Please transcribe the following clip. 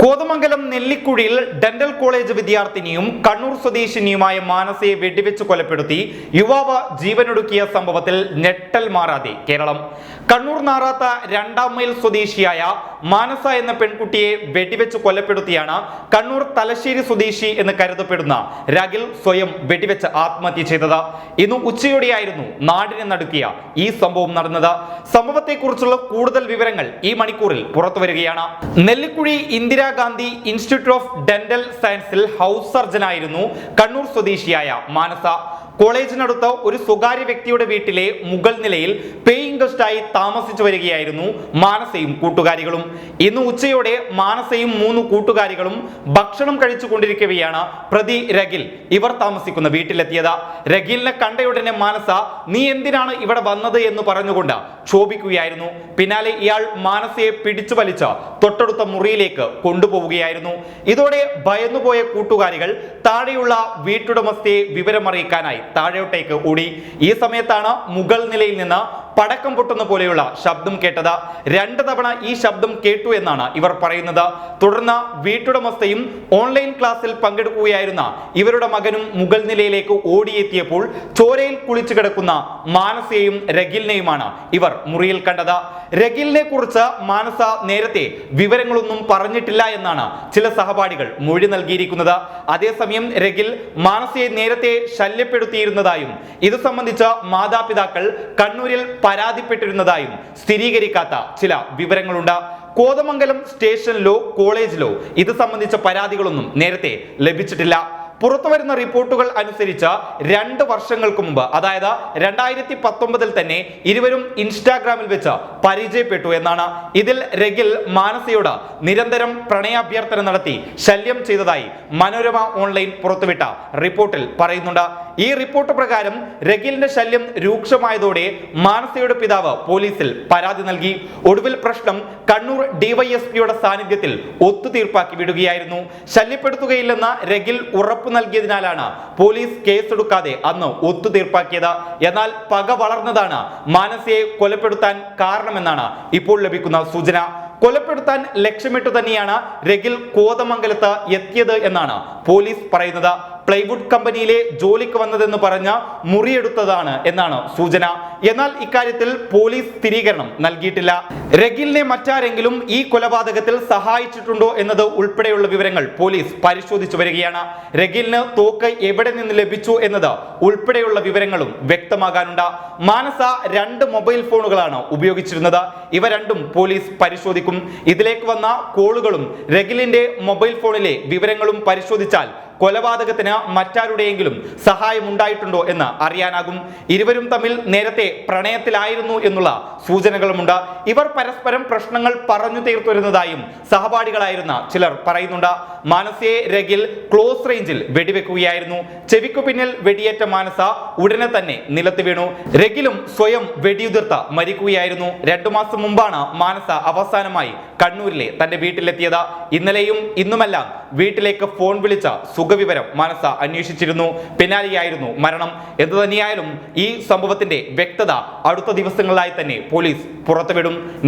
കോതമംഗലം നെല്ലിക്കുഴിയിൽ dental college വിദ്യാർത്ഥിനിയും കണ്ണൂർ സ്വദേശിനിയുമായ മാനസയെ വെടിവെച്ച് കൊലപ്പെടുത്തി യുവാവ് ജീവനൊടുക്കിയ സംഭവത്തിൽ ഞെട്ടൽ മാറാതെ കേരളം. കണ്ണൂർ നാറാത്ത രണ്ടാം മൈൽ സ്വദേശിയായ മാനസ എന്ന പെൺകുട്ടിയെ വെടിവെച്ച് കൊലപ്പെടുത്തിയാണ് കണ്ണൂർ തലശ്ശേരി സ്വദേശി എന്ന് കരുതപ്പെടുന്ന രഗിൽ സ്വയം വെടിവെച്ച് ആത്മഹത്യ ചെയ്തത്. ഇന്ന് ഉച്ചയോടെയായിരുന്നു നാടിനെ നടുക്കിയ ഈ സംഭവം നടന്നത്. സംഭവത്തെക്കുറിച്ചുള്ള കൂടുതൽ വിവരങ്ങൾ ഈ മണിക്കൂറിൽ പുറത്തു വരികയാണ്. Nellikuzhi Indira Gandhi institute of dental സയൻസിൽ ഹൗസ് സർജനായിരുന്നു കണ്ണൂർ സ്വദേശിയായ മാനസ. കോളേജിനടുത്ത് ഒരു സ്വകാര്യ വ്യക്തിയുടെ വീട്ടിലെ മുകൾ നിലയിൽ പേയിങ് ഗസ്റ്റായി താമസിച്ചു വരികയായിരുന്നു മാനസയും കൂട്ടുകാരികളും. ഇന്ന് ഉച്ചയോടെ മാനസയും മൂന്ന് കൂട്ടുകാരികളും ഭക്ഷണം കഴിച്ചു കൊണ്ടിരിക്കവെയാണ് പ്രതി രഗിൽ ഇവർ താമസിക്കുന്ന വീട്ടിലെത്തിയത്. രഗിലിനെ കണ്ടയുടനെ മാനസ നീ എന്തിനാണ് ഇവിടെ വന്നത്? എന്ന് പറഞ്ഞുകൊണ്ട് ക്ഷോഭിക്കുകയായിരുന്നു. പിന്നാലെ ഇയാൾ മാനസയെ പിടിച്ചു വലിച്ച് തൊട്ടടുത്ത മുറിയിലേക്ക് കൊണ്ടുപോവുകയായിരുന്നു. ഇതോടെ ഭയന്നുപോയ കൂട്ടുകാരികൾ താഴെയുള്ള വീട്ടുടമസ്ഥയെ വിവരമറിയിക്കാനായി താഴോട്ടേക്ക് ഓടി. ഈ സമയത്താണ് മുഗൾ നിലയിൽ നിന്ന് പടക്കം പൊട്ടുന്ന പോലെയുള്ള ശബ്ദം കേട്ടത്. രണ്ട് തവണ ഈ ശബ്ദം കേട്ടു എന്നാണ് ഇവർ പറയുന്നത്. തുടർന്ന് വീട്ടുടമസ്ഥയും ഓൺലൈൻ ക്ലാസ്സിൽ പങ്കെടുക്കുകയായിരുന്ന ഇവരുടെ മകനും മുകൾ നിലയിലേക്ക് ഓടിയെത്തിയപ്പോൾ ചോരയിൽ കുളിച്ചു കിടക്കുന്ന മാനസയെയും രഗിലിനെയുമാണ് ഇവർ മുറിയിൽ കണ്ടത്. രഗിലിനെ കുറിച്ച് മാനസ നേരത്തെ വിവരങ്ങളൊന്നും പറഞ്ഞിട്ടില്ല എന്നാണ് ചില സഹപാഠികൾ മൊഴി നൽകിയിരിക്കുന്നത്. അതേസമയം രഗിൽ മാനസയെ നേരത്തെ ശല്യപ്പെടുത്തിയിരുന്നതായും ഇത് സംബന്ധിച്ച് മാതാപിതാക്കൾ കണ്ണൂരിൽ പരാതിപ്പെട്ടിരുന്നതായും സ്ഥിരീകരിക്കാത്ത ചില വിവരങ്ങളുണ്ട്. കോതമംഗലം സ്റ്റേഷനിലോ കോളേജിലോ ഇത് സംബന്ധിച്ച പരാതികളൊന്നും നേരത്തെ ലഭിച്ചിട്ടില്ല. പുറത്തുവരുന്ന റിപ്പോർട്ടുകൾ അനുസരിച്ച് രണ്ട് വർഷങ്ങൾക്ക് മുമ്പ് അതായത് രണ്ടായിരത്തി പത്തൊമ്പതിൽ തന്നെ ഇരുവരും ഇൻസ്റ്റാഗ്രാമിൽ വെച്ച് പരിചയപ്പെട്ടു എന്നാണ് ഇതിൽ രഗിൽ മാനസയോട് നിരന്തരം പ്രണയാഭ്യർത്ഥന നടത്തി ശല്യം ചെയ്തതായി മനോരമ ഓൺലൈൻ പുറത്തുവിട്ട റിപ്പോർട്ടിൽ പറയുന്നുണ്ട്. ഈ റിപ്പോർട്ട് പ്രകാരം രഗിലിന്റെ ശല്യം രൂക്ഷമായതോടെ മാനസയുടെ പിതാവ് പോലീസിൽ പരാതി നൽകി. ഒടുവിൽ പ്രശ്നം കണ്ണൂർ ഡിവൈഎസ്പിയുടെ സാന്നിധ്യത്തിൽ ഒത്തുതീർപ്പാക്കി വിടുകയായിരുന്നു. ശല്യപ്പെടുത്തുകയില്ലെന്ന രഗിൽ ഉറപ്പു നൽകിയതിനാലാണ് പോലീസ് കേസെടുക്കാതെ അന്ന് ഒത്തുതീർപ്പാക്കിയത്. എന്നാൽ പക വളർന്നതാണ് മാനസിയെ കൊലപ്പെടുത്താൻ കാരണമെന്നാണ് ഇപ്പോൾ ലഭിക്കുന്ന സൂചന. കൊലപ്പെടുത്താൻ ലക്ഷ്യമിട്ടു തന്നെയാണ് രഗിൽ കോതമംഗലത്ത് എത്തിയത് എന്നാണ് പോലീസ് പറയുന്നത്. പ്ലൈവുഡ് കമ്പനിയിലെ ജോലിക്ക് വന്നതെന്ന് പറഞ്ഞ മുറിയെടുത്തതാണ് എന്നാണ് സൂചന. എന്നാൽ ഇക്കാര്യത്തിൽ പോലീസ് സ്ഥിരീകരണം നൽകിയിട്ടില്ല. രഗിലിനെ മറ്റാരെങ്കിലും ഈ കൊലപാതകത്തിൽ സഹായിച്ചിട്ടുണ്ടോ എന്നത് ഉൾപ്പെടെയുള്ള വിവരങ്ങൾ പോലീസ് പരിശോധിച്ചു വരികയാണ്. രഗിലിന് തോക്ക് എവിടെ നിന്ന് ലഭിച്ചു എന്നത് ഉൾപ്പെടെയുള്ള വിവരങ്ങളും വ്യക്തമാകാനുണ്ട്. മാനസ രണ്ട് മൊബൈൽ ഫോണുകളാണ് ഉപയോഗിച്ചിരുന്നത്. ഇവ രണ്ടും പോലീസ് പരിശോധിക്കും. ഇതിലേക്ക് വന്ന കോളുകളും രഗിലിന്റെ മൊബൈൽ ഫോണിലെ വിവരങ്ങളും പരിശോധിച്ചാൽ കൊലപാതകത്തിന് മറ്റാരുടെയെങ്കിലും സഹായം ഉണ്ടായിട്ടുണ്ടോ എന്ന് അറിയാനാകും. ഇരുവരും തമ്മിൽ നേരത്തെ പ്രണയത്തിലായിരുന്നു എന്നുള്ള സൂചനകളുമുണ്ട്. ഇവർ പരസ്പരം പ്രശ്നങ്ങൾ പറഞ്ഞു തീർത്തുവരുന്നതായും സഹപാഠികളായിരുന്ന ചിലർ പറയുന്നുണ്ട്. മാനസയെ രഗിൽ ക്ലോസ് റേഞ്ചിൽ വെടിവെക്കുകയായിരുന്നു. ചെവിക്കു പിന്നിൽ വെടിയേറ്റ മാനസ ഉടനെ തന്നെ നിലത്ത് വീണു. രഗിലും സ്വയം വെടിയുതിർത്ത മരിക്കുകയായിരുന്നു. രണ്ടു മാസം മുമ്പാണ് മാനസ അവസാനമായി കണ്ണൂരിലെ തന്റെ വീട്ടിലെത്തിയത്. ഇന്നലെയും ഇന്നുമെല്ലാം വീട്ടിലേക്ക് ഫോൺ വിളിച്ച സുഖവിവരം മാനസ അന്വേഷിച്ചിരുന്നു. പിന്നാലെയായിരുന്നു മരണം. എന്തു തന്നെയായാലും ഈ സംഭവത്തിന്റെ വ്യക്തത അടുത്ത ദിവസങ്ങളിലായി തന്നെ പോലീസ് പുറത്തുവിടും.